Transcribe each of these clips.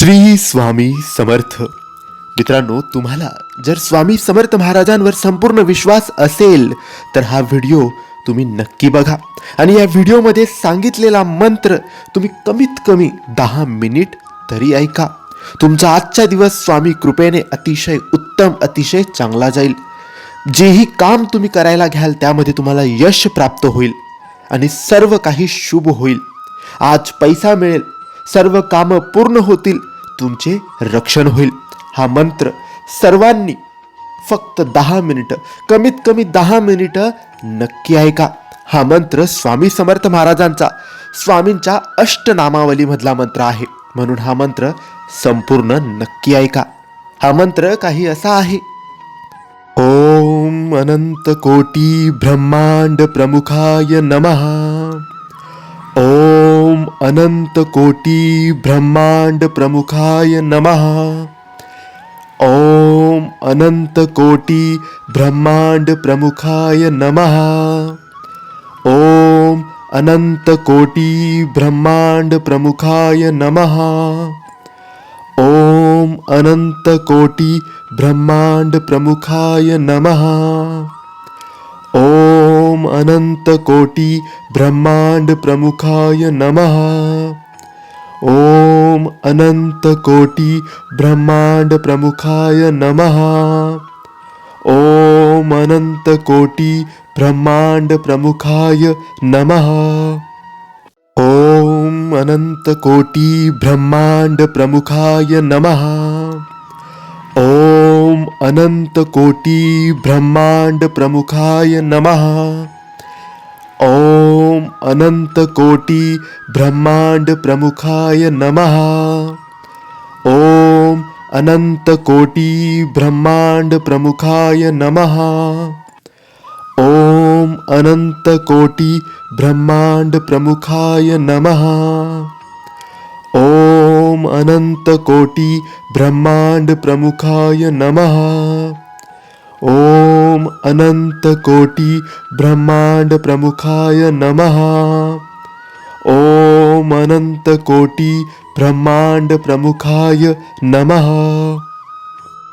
श्री स्वामी समर्थ. मित्रांनो तुम्हाला जर स्वामी समर्थ महाराजांवर संपूर्ण विश्वास असेल तर हा व्हिडिओ तुम्ही नक्की बघा. आणि या व्हिडिओमध्ये सांगितलेला मंत्र तुम्ही कमीत कमी दहा मिनिट तरी ऐका. तुमचा आजचा दिवस स्वामी कृपेने अतिशय उत्तम अतिशय चांगला जाईल. जेही काम तुम्ही करायला घ्याल त्यामध्ये तुम्हाला यश प्राप्त होईल आणि सर्व काही शुभ होईल. आज पैसा मिळेल सर्व कामं पूर्ण होतील तुमचे रक्षण होईल. हा मंत्र सर्वांनी फक्त दहा मिनिटं कमीत कमी दहा मिनिटं नक्की ऐका. हा मंत्र स्वामी समर्थ महाराजांचा स्वामींच्या अष्टनामावलीमधला मंत्र आहे. म्हणून हा मंत्र संपूर्ण नक्की ऐका. हा मंत्र काही असा आहे. ओम अनंत कोटी ब्रह्मांड प्रमुखाय नमः. ओम अनंत कोटी ब्रह्मांड प्रमुखाय नमः। ओम अनंत कोटी ब्रह्मांड प्रमुखाय नमः। ओम अनंत कोटी ब्रह्मांड प्रमुखाय नमः। ओम अनंत कोटी ब्रह्मांड प्रमुखाय नमः। ओम अनंत कोटी ब्रह्मांड प्रमुखाय नमः। ओम अनंत कोटी ब्रह्मांड प्रमुखाय नमः। ओम अनंत कोटी ब्रह्मांड प्रमुखाय नमः। ओम अनंत कोटी ब्रह्मांड प्रमुखाय नमः। ओम अनंत कोटी ब्रह्मांड प्रमुखाय नमः। ओम अनंत कोटी ब्रह्मांड प्रमुखाय नमः। ओम अनंत कोटी ब्रह्मांड प्रमुखाय नमः। ओम अनंत कोटी ब्रह्मांड प्रमुखाय नमः। अनंत कोटी ब्रह्मांड प्रमुखाय नमः। ओम अनंत कोटी ब्रह्मांड प्रमुखाय नमः। ओम अनंत कोटी ब्रह्मांड प्रमुखाय नमः।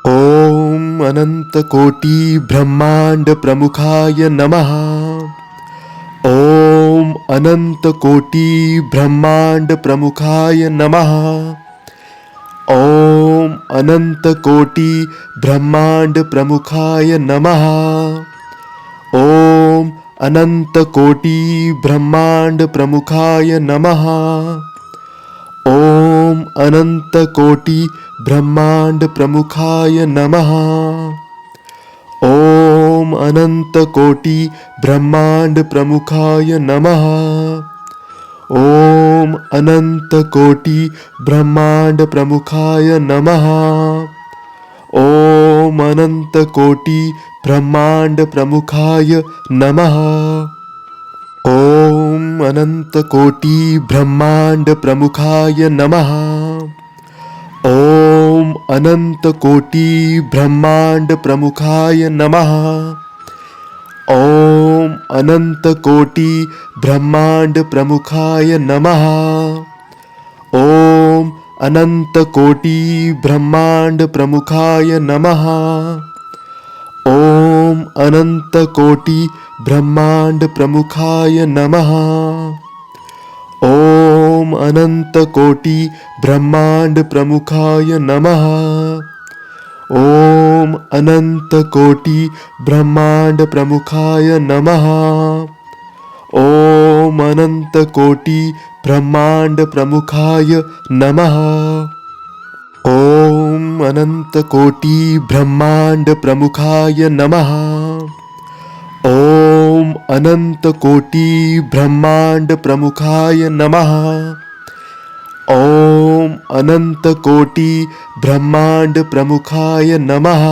ओम अनंत कोटी ब्रह्मांड प्रमुखाय नमः। ओम अनंत कोटी ब्रह्मांड प्रमुखाय नमः। ॐ अनन्तकोटि ब्रह्माण्डप्रमुखाय नमः। ॐ अनन्तकोटि ब्रह्माण्डप्रमुखाय नमः। ॐ अनन्तकोटि ब्रह्माण्डप्रमुखाय नमः। ॐ अनन्तकोटि ब्रह्माण्डप्रमुखाय नमः। ओम अनंत कोटी ब्रह्मांड प्रमुखाय नमः। ओम अनंत कोटी ब्रह्मांड प्रमुखाय नमः। ओम अनंत कोटी ब्रह्मांड प्रमुखाय नमः। ओम अनंत कोटी ब्रह्मांड प्रमुखाय नमः। ॐ अनन्तकोटि ब्रह्माण्डप्रमुखाय नमः। ॐ अनन्तकोटि ब्रह्माण्डप्रमुखाय नमः। ॐ अनन्तकोटि ब्रह्माण्डप्रमुखाय नमः। ॐ अनन्तकोटि ब्रह्माण्डप्रमुखाय नमः। ओम अनंत कोटी ब्रह्मांड प्रमुखाय नमः। ओम अनंत कोटी ब्रह्मांड प्रमुखाय नमः। ओम अनंत कोटी ब्रह्मांड प्रमुखाय नमः। ओम अनंत कोटी ब्रह्मांड प्रमुखाय नमः। ॐ अनन्तकोटि ब्रह्माण्डप्रमुखाय नमः।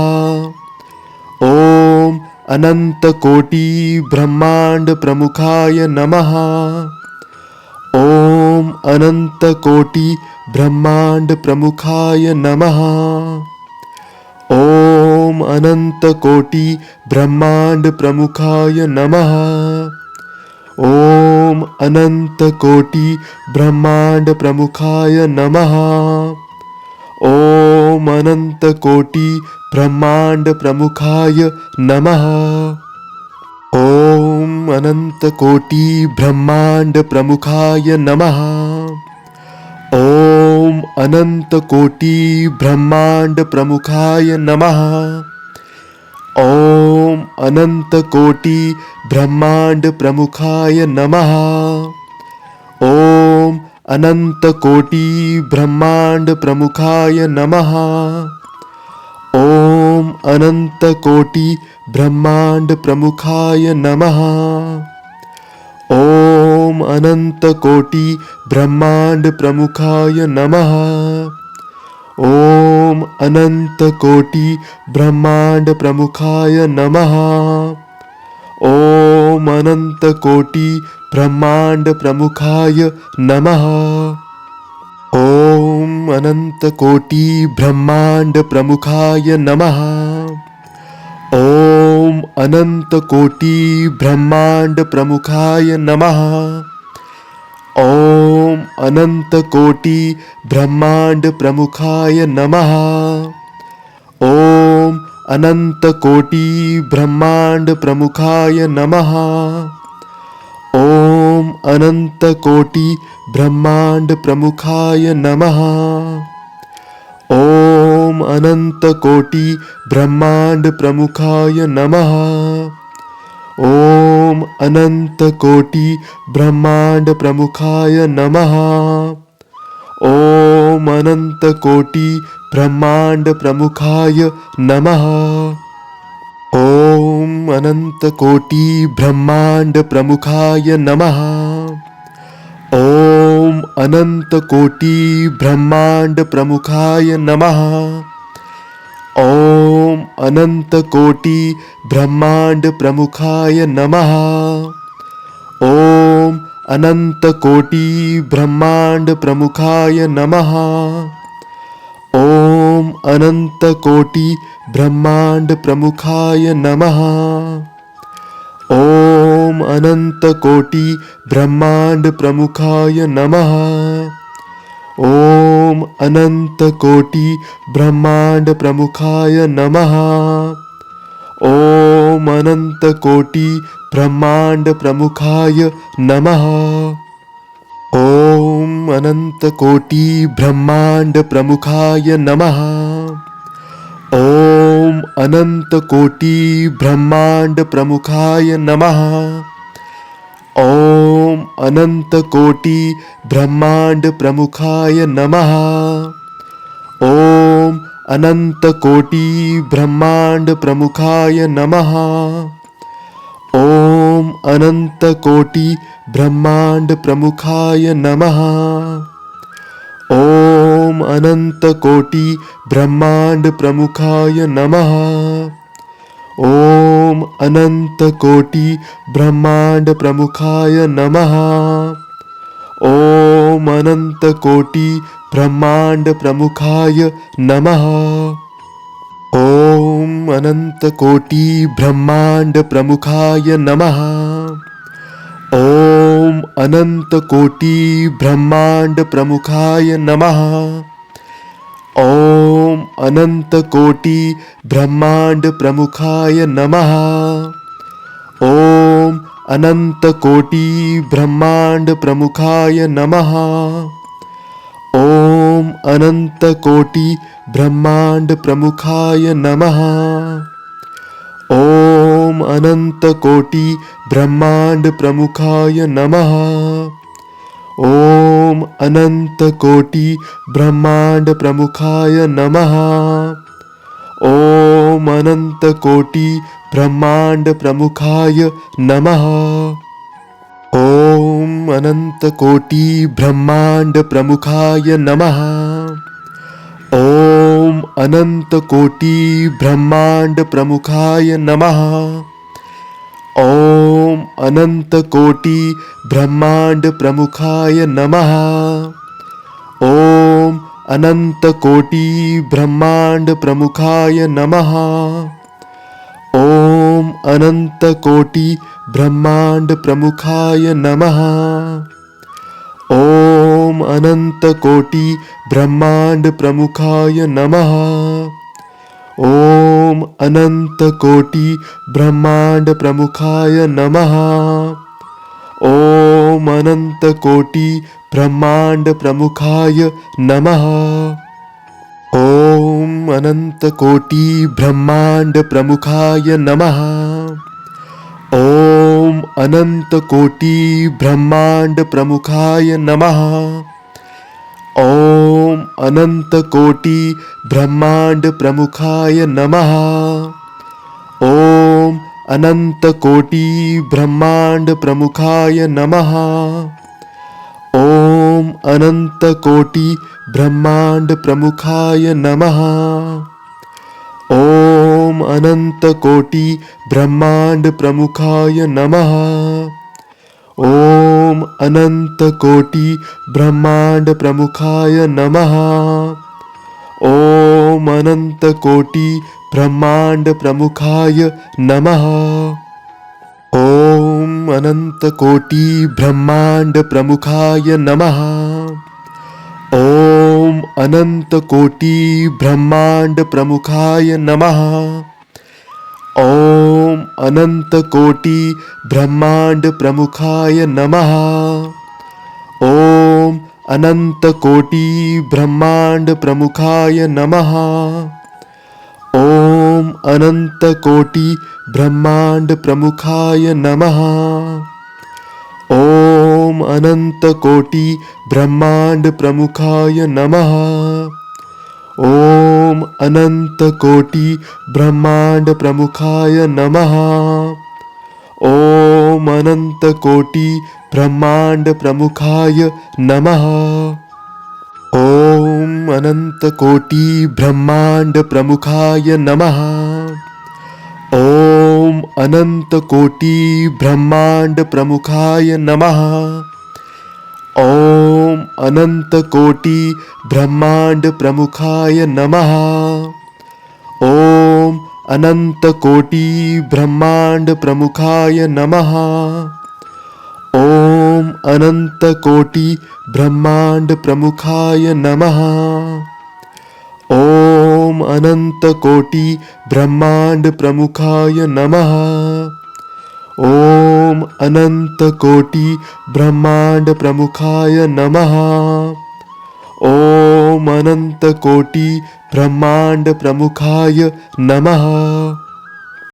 ॐ अनन्तकोटि ब्रह्माण्डप्रमुखाय नमः। ॐ अनन्तकोटि ब्रह्माण्डप्रमुखाय नमः। ॐ अनन्तकोटि ब्रह्माण्डप्रमुखाय नमः। ओम अनंत कोटी ब्रह्मांड प्रमुखाय नमः। ओम अनंत कोटी ब्रह्मांड प्रमुखाय नमः। ओम अनंत कोटी ब्रह्मांड प्रमुखाय नमः। ओम अनंत कोटी ब्रह्मांड प्रमुखाय नमः। ॐ अनन्तकोटि ब्रह्माण्डप्रमुखाय नमः। ॐ अनन्तकोटि अनन्तकोटिब्रह्माण्डप्रमुखाय नमः। ॐ अनन्तकोटि अनन्तकोटिब्रह्माण्डप्रमुखाय नमः। ॐ अनन्तकोटि अनन्तकोटिब्रह्माण्डप्रमुखाय नमः। ओम अनंत कोटी ब्रह्मांड प्रमुखाय नमहा ओम अनंत कोटी ब्रह्मांड प्रमुखाय नमहा ओम अनंत कोटी ब्रह्मांड प्रमुखाय नमहा ओम अनंत कोटी ब्रह्मांड प्रमुखाय नमः। ॐ अनन्तकोटि ब्रह्माण्डप्रमुखाय नमः। ॐ अनन्तकोटि ब्रह्माण्डप्रमुखाय नमः। ॐ अनन्तकोटि ब्रह्माण्डप्रमुखाय नमः। ॐ अनन्तकोटि ब्रह्माण्डप्रमुखाय नमः। ओम अनंत कोटी ब्रह्मांड प्रमुखाय नमहा ओम अनंत कोटी ब्रह्मांड प्रमुखाय नमहा ओम अनंत कोटी ब्रह्मांड प्रमुखाय नमहा ओम अनंत कोटी ब्रह्मांड प्रमुखाय नमः। ॐ अनन्तकोटि ब्रह्माण्डप्रमुखाय नमः। ॐ अनन्तकोटि ब्रह्माण्डप्रमुखाय नमः। ॐ अनन्तकोटि ब्रह्माण्डप्रमुखाय नमः। ॐ अनन्तकोटि ब्रह्माण्डप्रमुखाय नमः। ओम अनंत कोटी ब्रह्मांड प्रमुखाय नमहा ओम अनंत कोटी ब्रह्मांड प्रमुखाय नमहा ओम अनंत कोटी ब्रह्मांड प्रमुखाय नमहा ओम अनंत कोटी ब्रह्मांड प्रमुखाय नमः। ॐ अनन्तकोटि ब्रह्माण्डप्रमुखाय नमः। ॐ अनन्तकोटि ब्रह्माण्डप्रमुखाय नमः। ॐ अनन्तकोटि ब्रह्माण्डप्रमुखाय नमः। ॐ अनन्तकोटि ब्रह्माण्डप्रमुखाय नमः। ओम अनंत कोटी ब्रह्मांड प्रमुखाय नमहा ओम अनंत कोटी ब्रह्मांड प्रमुखाय नमहा ओम अनंत कोटी ब्रह्मांड प्रमुखाय नमहा ओम अनंत कोटी ब्रह्मांड प्रमुखाय नमः। ओम अनंत कोटी ब्रह्मांड प्रमुखाय नमहा ओम अनंत कोटी ब्रह्मांड प्रमुखाय नमहा ओम अनंत कोटी ब्रह्मांड प्रमुखाय नमहा ओम अनंत कोटी ब्रह्मांड प्रमुखाय नमहा ओम अनंत कोटी ब्रह्मांड प्रमुखाय नमहा ओम अनंत कोटी ब्रह्मांड प्रमुखाय नमहा ओम अनंत कोटी ब्रह्मांड प्रमुखाय नमहा ओम अनंत कोटी ब्रह्मांड प्रमुखाय नमः। ओम अनंत कोटी ब्रह्मांड प्रमुखाय नमः। ओम अनंत कोटी ब्रह्मांड प्रमुखाय नमः। ओम अनंत कोटी ब्रह्मांड प्रमुखाय नमः। ओम अनंत कोटी ब्रह्मांड प्रमुखाय नमः। ओम अनंत कोटी ब्रह्मांड प्रमुखाय नमः। ओम अनंत कोटी ब्रह्मांड प्रमुखाय नमः। ओम अनंत कोटी ब्रह्मांड प्रमुखाय नमः। ओम अनंत कोटी ब्रह्मांड प्रमुखाय नमः। ओम अनंत कोटी ब्रह्मांड प्रमुखाय नमः। ओम अनंत कोटी ब्रह्मांड प्रमुखाय नमः। ओम अनंत कोटी ब्रह्मांड प्रमुखाय नमः। ओम अनंत कोटी ब्रह्मांड प्रमुखाय नमः। ओम अनंत कोटी ब्रह्मांड प्रमुखाय नमः। ओम अनंत कोटी ब्रह्मांड प्रमुखाय नमः। ओम अनंत कोटी ब्रह्मांड प्रमुखाय नमः। ओम अनंत कोटी ब्रह्मांड प्रमुखाय नमः। ॐ अनन्तकोटि ब्रह्माण्डप्रमुखाय नमः। ॐ अनन्तकोटि ब्रह्माण्डप्रमुखाय नमः। ॐ अनन्तकोटि ब्रह्माण्डप्रमुखाय नमः। ॐ अनन्तकोटि ब्रह्माण्डप्रमुखाय नमः। ओम अनंत कोटी ब्रह्मांड प्रमुखाय नमः। ओम अनंत कोटी ब्रह्मांड प्रमुखाय नमः। ओम अनंत कोटी ब्रह्मांड प्रमुखाय नमः। ओम अनंत कोटी ब्रह्मांड प्रमुखाय नमः। ॐ अनन्तकोटि ब्रह्माण्डप्रमुखाय नमः। ॐ अनन्तकोटि ब्रह्माण्डप्रमुखाय नमः। ॐ अनन्तकोटि ब्रह्माण्डप्रमुखाय नमः। ॐ अनन्तकोटि ब्रह्माण्डप्रमुखाय नमः। ओम अनंत कोटी ब्रह्मांड प्रमुखाय नमः। ओम अनंत कोटी ब्रह्मांड प्रमुखाय नमः।